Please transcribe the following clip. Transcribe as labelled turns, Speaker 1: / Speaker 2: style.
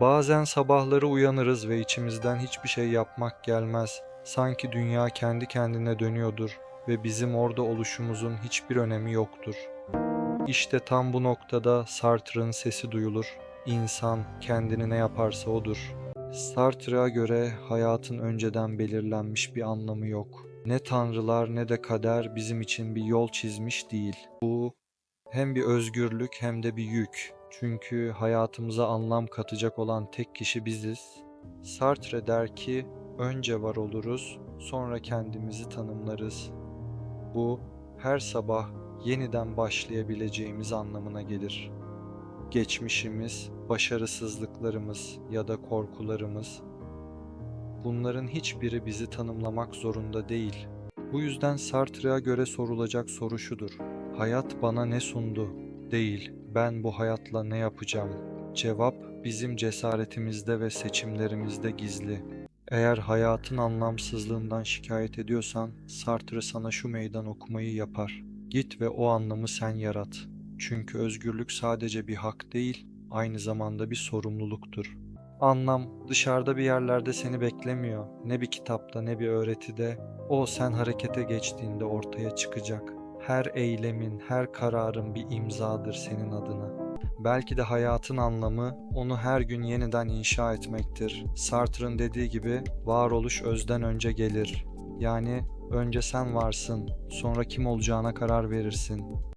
Speaker 1: Bazen sabahları uyanırız ve içimizden hiçbir şey yapmak gelmez. Sanki dünya kendi kendine dönüyordur ve bizim orada oluşumuzun hiçbir önemi yoktur. İşte tam bu noktada Sartre'ın sesi duyulur. İnsan kendini ne yaparsa odur. Sartre'a göre hayatın önceden belirlenmiş bir anlamı yok. Ne tanrılar ne de kader bizim için bir yol çizmiş değil. Bu hem bir özgürlük hem de bir yük. Çünkü hayatımıza anlam katacak olan tek kişi biziz. Sartre der ki, önce var oluruz, sonra kendimizi tanımlarız. Bu her sabah yeniden başlayabileceğimiz anlamına gelir. Geçmişimiz, başarısızlıklarımız ya da korkularımız bunların hiçbiri bizi tanımlamak zorunda değil. Bu yüzden Sartre'a göre sorulacak soru şudur. Hayat bana ne sundu? Değil, ben bu hayatla ne yapacağım? Cevap bizim cesaretimizde ve seçimlerimizde gizli. Eğer hayatın anlamsızlığından şikayet ediyorsan Sartre sana şu meydan okumayı yapar. Git ve o anlamı sen yarat. Çünkü özgürlük sadece bir hak değil, aynı zamanda bir sorumluluktur. Anlam dışarıda bir yerlerde seni beklemiyor. Ne bir kitapta ne bir öğretide. O sen harekete geçtiğinde ortaya çıkacak. Her eylemin, her kararın bir imzadır senin adına. Belki de hayatın anlamı onu her gün yeniden inşa etmektir. Sartre'ın dediği gibi varoluş özden önce gelir. Yani önce sen varsın, sonra kim olacağına karar verirsin.